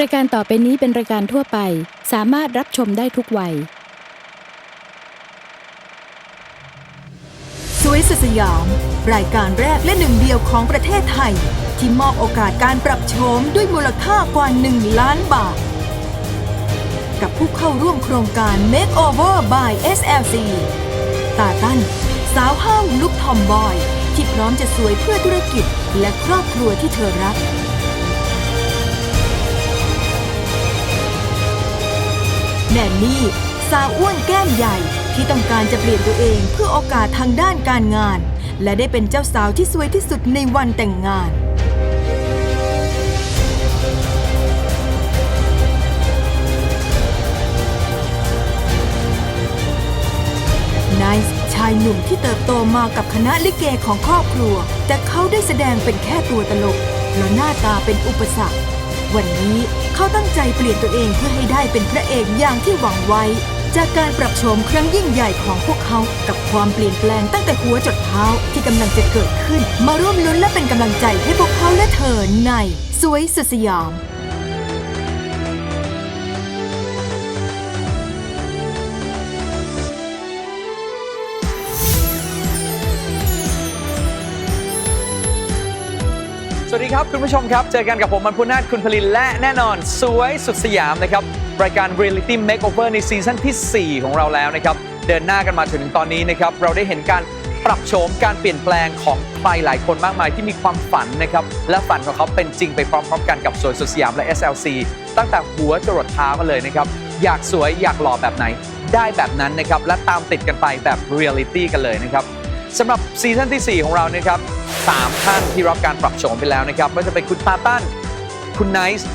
รายการต่อไปนี้เป็นรายการทั่วไป สามารถรับชมได้ทุกวัย สวยสุดสยาม รายการแรกและหนึ่งเดียวของประเทศไทย ที่มอบโอกาสการปรับโฉมด้วยมูลค่ากว่า 1 ล้านบาท กับผู้เข้าร่วมโครงการ Makeover by SLC ตาตั้น สาวห้าวลุกทอมบอย ที่พร้อมจะสวยเพื่อธุรกิจและครอบครัวที่เธอรัก แนนนี่ สาวอ้วนแก้มใหญ่ที่ต้องการจะเปลี่ยนตัวเองเพื่อโอกาสทางด้านการงาน และได้เป็นเจ้าสาวที่สวยที่สุดในวันแต่งงานไนซ์ชายหนุ่มที่เติบโตมากับคณะลิเกของครอบครัว แต่เขาได้แสดงเป็นแค่ตัวตลกเพราะหน้าตาเป็นอุปสรรค วันนี้เขาตั้งใจเปลี่ยนตัวเองเพื่อให้ได้เป็นพระเอกอย่างที่หวังไว้ จากการปรับโฉมครั้งยิ่งใหญ่ของพวกเขา กับความเปลี่ยนแปลงตั้งแต่หัวจดเท้าที่กำลังจะเกิดขึ้น มาร่วมลุ้นและเป็นกำลังใจให้พวกเขาและเธอในสวยสุดสยาม วัสดีครับคุณผู้ชมครับ เจอกันกับผมมันพุนาถคุณพลินและแน่นอน สวยสุดสยามนะครับ รายการ Reality Makeover ในซีซั่นที่ 4 ของเราแล้วนะครับ เดินหน้ากันมาถึงตอนนี้นะครับ เราได้เห็นการปรับโฉมการเปลี่ยนแปลงของใครหลายคนมากมายที่มีความฝันนะครับ และฝันของเขาเป็นจริงไปพร้อมๆกันกับสวยสุดสยามและ SLC ตั้งแต่หัวจรดเท้ามาเลยนะครับอยากสวยอยากหล่อแบบไหน ได้แบบนั้นนะครับและตามติดกันไปแบบ Reality กันเลยนะครับ สำหรับซีซั่นที่ 4 ของเรานะครับสามท่านที่รับการปรับโฉมไปแล้วนะครับไม่ว่าจะเป็นคุณตาตั้นคุณไนซ์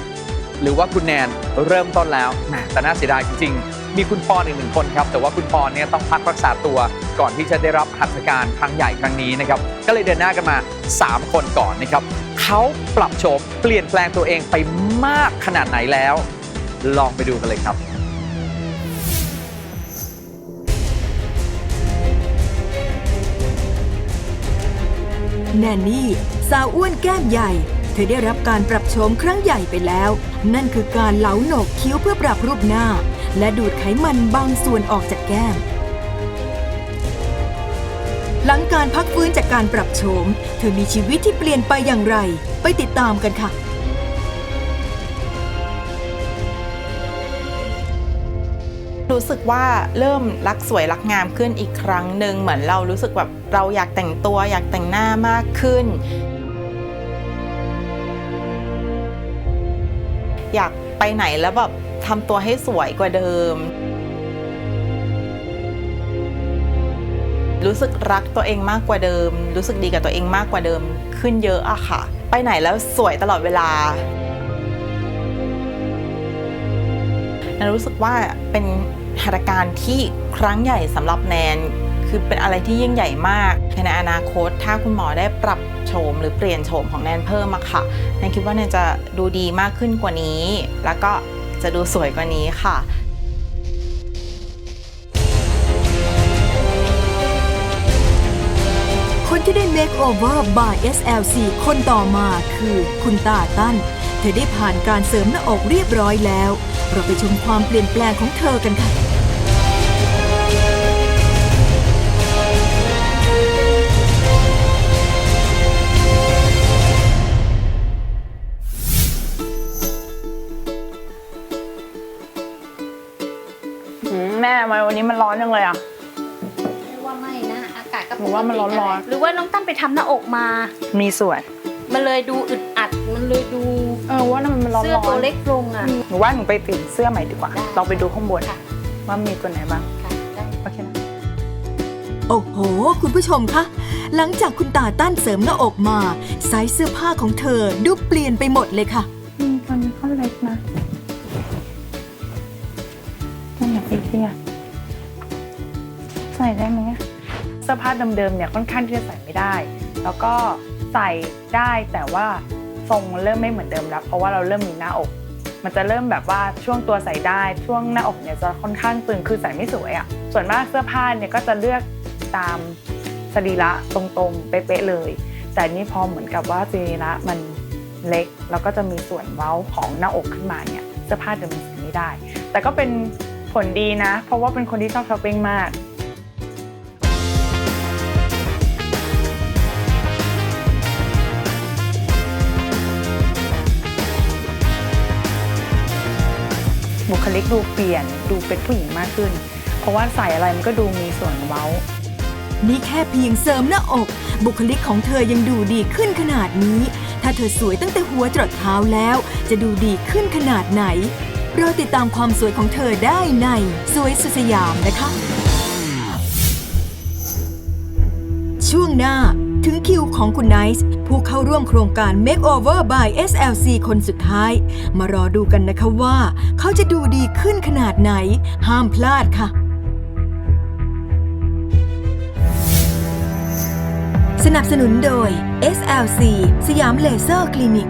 หรือว่าคุณแนนเริ่มต้นแล้วแหมแต่น่าเสียดายจริงๆ มีคุณปอนอีกหนึ่งคนครับ แต่ว่าคุณปอนเนี่ยต้องพักรักษาตัวก่อนที่จะได้รับหัตถการครั้งใหญ่ครั้งนี้นะครับ ก็เลยเดินหน้ากันมา 3 คนก่อนนะครับเขาปรับโฉมเปลี่ยนแปลงตัวเองไปมากขนาดไหนแล้ว ลองไปดูกันเลยครับ แนนนี่ สาวอ้วนแก้มใหญ่ เธอได้รับการปรับโฉมครั้งใหญ่ไปแล้ว นั่นคือการเหลาโหนกคิ้วเพื่อปรับรูปหน้า และดูดไขมันบางส่วนออกจากแก้ม หลังการพักฟื้นจากการปรับโฉม เธอมีชีวิตที่เปลี่ยนไปอย่างไร ไปติดตามกันค่ะ รู้สึกว่าเริ่มรักสวยรักงามขึ้นอีกครั้งหนึ่งเหมือนเรารู้สึกแบบเราอยากแต่งตัวอยากแต่งหน้ามากขึ้น อยากไปไหนแล้วแบบทำตัวให้สวยกว่าเดิม รู้สึกรักตัวเองมากกว่าเดิม รู้สึกดีกับตัวเองมากกว่าเดิม ขึ้นเยอะอะค่ะ ไปไหนแล้วสวยตลอดเวลาแนนรู้สึกว่าเป็น หัตถการที่ครั้งใหญ่สำหรับแนน คือเป็นอะไรที่ยิ่งใหญ่มากในอนาคต ถ้าคุณหมอได้ปรับโฉมหรือเปลี่ยนโฉมของแนนเพิ่มอะค่ะแนนคิดว่าแนนจะดูดีมากขึ้นกว่านี้ แล้วก็จะดูสวยกว่านี้ค่ะคนที่ได้ Makeover by SLC คนต่อมาคือคุณตาตั้น เธอได้ผ่านการเสริมหน้าอกเรียบร้อยแล้ว เราไปชมความเปลี่ยนแปลงของเธอกันค่ะ ร้อนจังเลยอะไม่ว่าไม่นะอากาศก็หนูว่ามันร้อนๆ หรือว่าน้องตั้มไปทำหน้าอกมา มีส่วน มันเลยดูอึดอัด มันเลยดูเออว่ามันร้อนเสื้อตัวเล็กลงอะ หนูว่าหนูไปเปลี่ยนเสื้อใหม่ดีกว่า ได้ เราไปดูข้างบนค่ะว่ามีตัวไหนบ้าง ค่ะได้ โอเคนะ โอ้โห คุณผู้ชมคะ หลังจากคุณตาตั้นเสริมหน้าอกมาไซส์เสื้อผ้าของเธอดูเปลี่ยนไปหมดเลยค่ะ ใส่ได้ไหมเสื้อผ้าเดิมๆเนี่ยค่อนข้างที่จะใส่ไม่ได้ แล้วก็ใส่ได้แต่ว่าทรงเริ่มไม่เหมือนเดิมแล้ว เพราะว่าเราเริ่มมีหน้าอก มันจะเริ่มแบบว่าช่วงตัวใส่ได้ช่วงหน้าอกเนี่ยจะค่อนข้างตึงคือใส่ไม่สวยอะ่ะส่วนมากเสื้อผ้าเนี่ยก็จะเลือกตามสรีระตรงๆเป๊ะๆเลย แต่นนี่พอเหมือนกับว่าสรีระมันเล็ก แล้วก็จะมีส่วนเว้าของหน้าอกขึ้นมาเนี่ยเสื้อผ้าเดิมมันใส่ไม่ได้ แต่ก็เป็นผลดีนะ เพราะว่าเป็นคนที่ชอบช้อปปิ้งมาก บุคลิกดูเปลี่ยนดูเป็นผู้หญิงมากขึ้น เพราะว่าใส่อะไรมันก็ดูมีส่วนเว้า นี่แค่เพียงเสริมหน้าอก บุคลิกของเธอยังดูดีขึ้นขนาดนี้ ถ้าเธอสวยตั้งแต่หัวจรดเท้าแล้ว จะดูดีขึ้นขนาดไหน เราติดตามความสวยของเธอได้ในสวยสุสยามนะคะ ช่วงหน้า คิวของคุณไนซ์ผู้เข้าร่วมโครงการ Makeover by SLC คนสุดท้าย มารอดูกันนะคะว่า เขาจะดูดีขึ้นขนาดไหน ห้ามพลาดค่ะ สนับสนุนโดย SLC สยามเลเซอร์คลินิก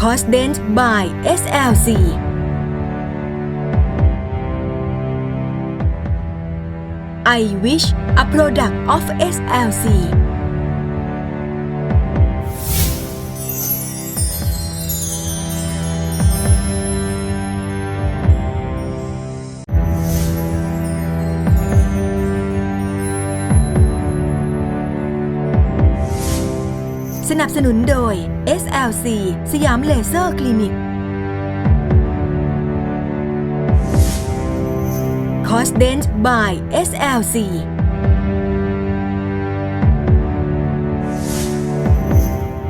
c o s d e n t by SLC I wish a product of SLC สนับสนุนโดย SLC สยามเลเซอร์คลินิก c o s d e n s by SLC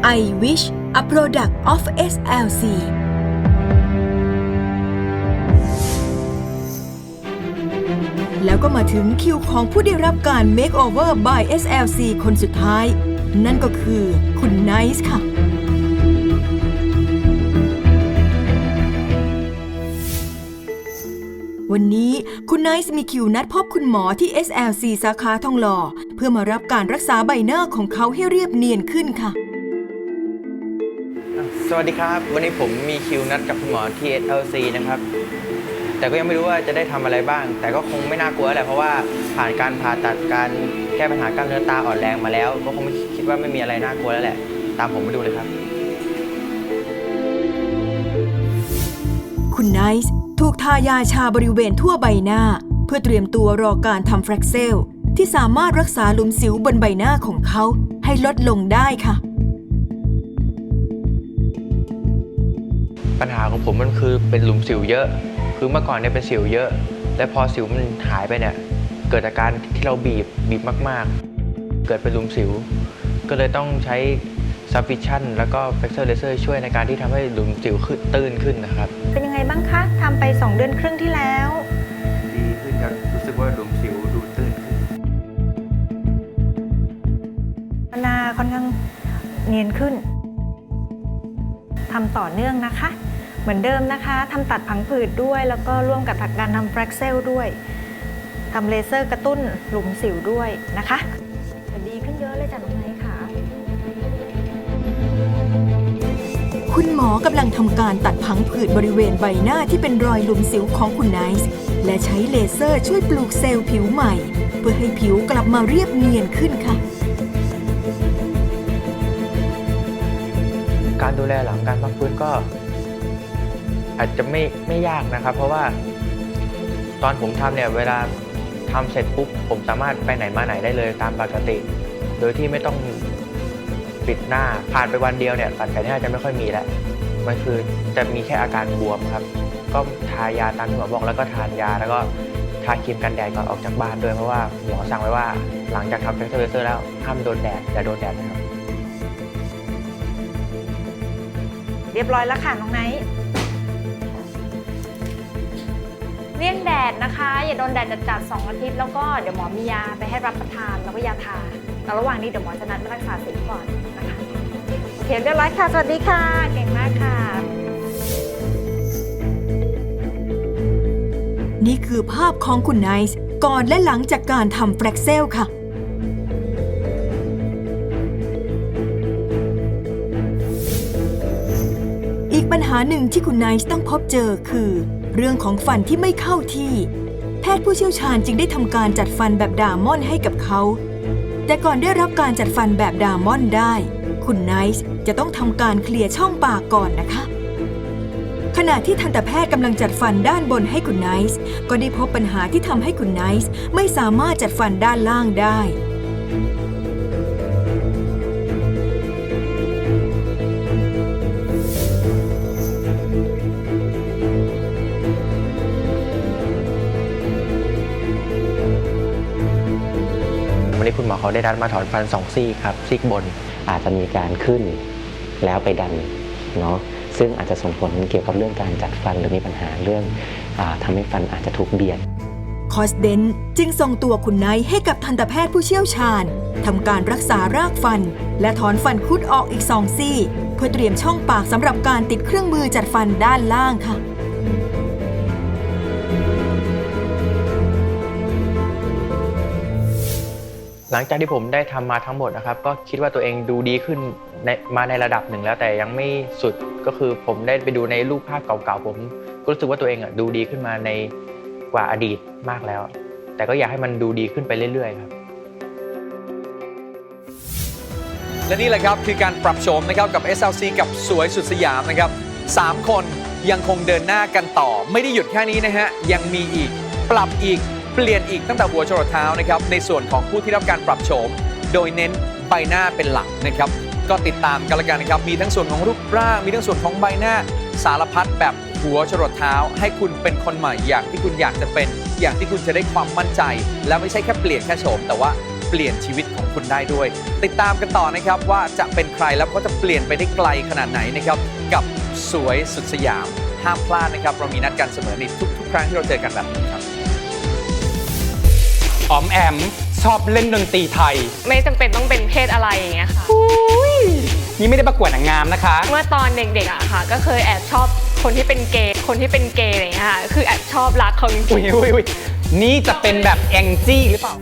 ไอวิช a product of SLC แล้วก็มาถึงคิวของผู้ได้รับการ Makeover by SLC คนสุดท้าย นั่นก็คือคุณไนซ์ค่ะ วันนี้คุณไนซ์มีคิวนัดพบคุณหมอที่ SLC สาขาทองหล่อ เพื่อมารับการรักษาใบหน้าของเขาให้เรียบเนียนขึ้นค่ะ สวัสดีครับ วันนี้ผมมีคิวนัดกับคุณหมอที่ SLC นะครับ แต่ก็ยังไม่รู้ว่าจะได้ทำอะไรบ้าง แต่ก็คงไม่น่ากลัวแหละเพราะว่าผ่านการผ่าตัดการแก้ปัญหากล้ามเนื้อตาอ่อนแรงมาแล้ว ก็คงไม่คิดว่าไม่มีอะไรน่ากลัวแล้วแหละ ตามผมมาดูเลยครับ คุณไนซ์ถูก ทายาชาบริเวณทั่วใบหน้า เพื่อเตรียมตัวรอการทำแฟรกเซล ที่สามารถรักษาหลุมสิวบนใบหน้าของเขาให้ลดลงได้ค่ะ ปัญหาของผมมันคือเป็นหลุมสิวเยอะ คือเมื่อก่อนเนี่ยเป็นสิวเยอะ และพอสิวมันหายไปเนี่ยเกิดอาการที่เราบีบบีบมาก ๆ เกิดเป็นหลุมสิว ก็เลยต้องใช้ sufficient แล้วก็ factor laser ช่วยในการที่ทำให้หลุมสิวขึ้นตื้นขึ้นนะครับ เป็นยังไงบ้างคะทำไป2เดื อนครึ่งที่แล้ว ดีขึ้นครับรู้สึกว่าหลุมสิวดูตื้นขึ้นหน้าค่อนข้างเนียนขึ้นทำต่อเนื่องนะคะ เหมือนเดิมนะคะทำตัดผังผืดด้วย แล้วก็ร่วมกับการทำแฟรกเซลด้วยทำเลเซอร์กระตุ้นหลุมสิวด้วยนะคะ อกำลังทำการตัดผังผืดบริเวณใบหน้าที่เป็นรอยหลุมสิวของคุณไนซ์และใช้เลเซอร์ช่วยปลูกเซลล์ผิวใหม่ เพื่อให้ผิวกลับมาเรียบเนียนขึ้นค่ะ การดูแลหลังการพักฟื้นก็ อาจจะไม่ไม่ยากนะครับ เพราะว่า ตอนผมทำเนี่ยเวลาทำเสร็จปุ๊บผมสามารถไปไหนมาไหนได้เลยตามปกติ โดยที่ไม่ต้องปิดหน้าผ่านไปวันเดียวเนี่ยบาดแผลที่หน้าจะไม่ค่อยมีแล้ว มันคือจะมีแค่อาการบวมครับ ก็ทายาตามที่หมอบอกแล้วก็ทานยาแล้วก็ทาครีมกันแดดก่อนออกจากบ้านด้วยเพราะว่าหมอสั่งไว้ว่าหลังจากทำเฟสเซอร์แล้วห้ามโดนแดดอย่าโดนแดดนะครับ เรียบร้อยแล้วค่ะน้องไนท์เลี่ยงแดดนะคะ อย่าโดนแดดจัดๆสองอาทิตย์แล้วก็เดี๋ยวหมอมียาไปให้รับประทานแล้วก็ยาทาแต่ระหว่างนี้เดี๋ยวหมอจะนัดมารักษาสิวก่อน นะคะโอเรียบร้อยค่ะ สวัสดีค่ะ เก่งมากค่ะ นี่คือภาพของคุณไนซ์ก่อนและหลังจากการทำแฟลกเซลค่ะ อีกปัญหาหนึ่งที่คุณไนซ์ต้องพบเจอคือ เรื่องของฟันที่ไม่เข้าที่ แพทย์ผู้เชี่ยวชาญจึงได้ทำการจัดฟันแบบดามอนให้กับเขา แต่ก่อนได้รับการจัดฟันแบบดามอนได้ คุณไนซ์จะต้องทำการเคลียร์ช่องปากก่อนนะคะ ขณะที่ทันตแพทย์กำลังจัดฟันด้านบนให้คุณไนซ์ก็ได้พบปัญหาที่ทำให้คุณไนซ์ไม่สามารถจัดฟันด้านล่างได้วันนี้คุณหมอเขาได้นัดมาถอนฟันสองซี่ครับซี่บน อาจจะมีการขึ้นแล้วไปดันเนาะซึ่งอาจจะส่งผลเกี่ยวกับเรื่องการจัดฟันหรือมีปัญหาเรื่องอาทำให้ฟันอาจจะถูกเบียดคอสเดนจึงส่งตัวคุณไนให้กับทันตแพทย์ผู้เชี่ยวชาญทำการรักษารากฟัน และถอนฟันคุดออกอีกสองซี่ เพื่อเตรียมช่องปากสำหรับการติดเครื่องมือจัดฟันด้านล่างค่ะ หลังจากที่ผมได้ทำมาทั้งหมดนะครับก็คิดว่าตัวเองดูดีขึ้นมาในระดับหนึ่งแล้วแต่ยังไม่สุดก็คือผมได้ไปดูในรูปภาพเก่าๆผมก็รู้สึกว่าตัวเองอะดูดีขึ้นมาในกว่าอดีตมากแล้ว แต่ก็อยากให้มันดูดีขึ้นไปเรื่อยๆครับและนี่แหละครับคือการปรับโฉมนะครับกับ SLC กับสวยสุดสยามนะครับสามคนยังคงเดินหน้ากันต่อ ไม่ได้หยุดแค่นี้นะฮะยังมีอีก ปรับอีก เปลี่ยนอีกตั้งแต่หัวจรดเท้านะครับในส่วนของผู้ที่รับการปรับโฉม โดยเน้นใบหน้าเป็นหลักนะครับ ก็ติดตามกันละกันนะครับ มีทั้งส่วนของรูปร่าง มีทั้งส่วนของใบหน้าสารพัดแบบหัวจรดเท้า ให้คุณเป็นคนใหม่อย่างที่คุณอยากจะเป็น อย่างที่คุณจะได้ความมั่นใจ และไม่ใช่แค่เปลี่ยนแค่โฉมแต่ว่าเปลี่ยนชีวิตของคุณได้ด้วย ติดตามกันต่อนะครับว่าจะเป็นใครแล้วก็จะเปลี่ยนไปได้ไกลขนาดไหนนะครับกับสวยสุดสยามห้ามพลาดนะครับ เรามีนัดกันเสมอในทุกๆ ครั้งที่เราเจอกันแบบนี้ครับ อมแอม ชอบเล่นดนตรีไทย ไม่จำเป็นต้องเป็นเพศอะไรอย่างเงี้ยค่ะ นี่ไม่ได้ประกวดนางงามนะคะ เมื่อตอนเด็กๆอะค่ะ ก็เคยแอบชอบคนที่เป็นเกย์ คนที่เป็นเกย์อะไรอย่างเงี้ยค่ะ คือแอบชอบรักเขาจริงๆ อุ้ยอุ้ยอุ้ยนี่จะเป็นแบบแองจี้หรือเปล่า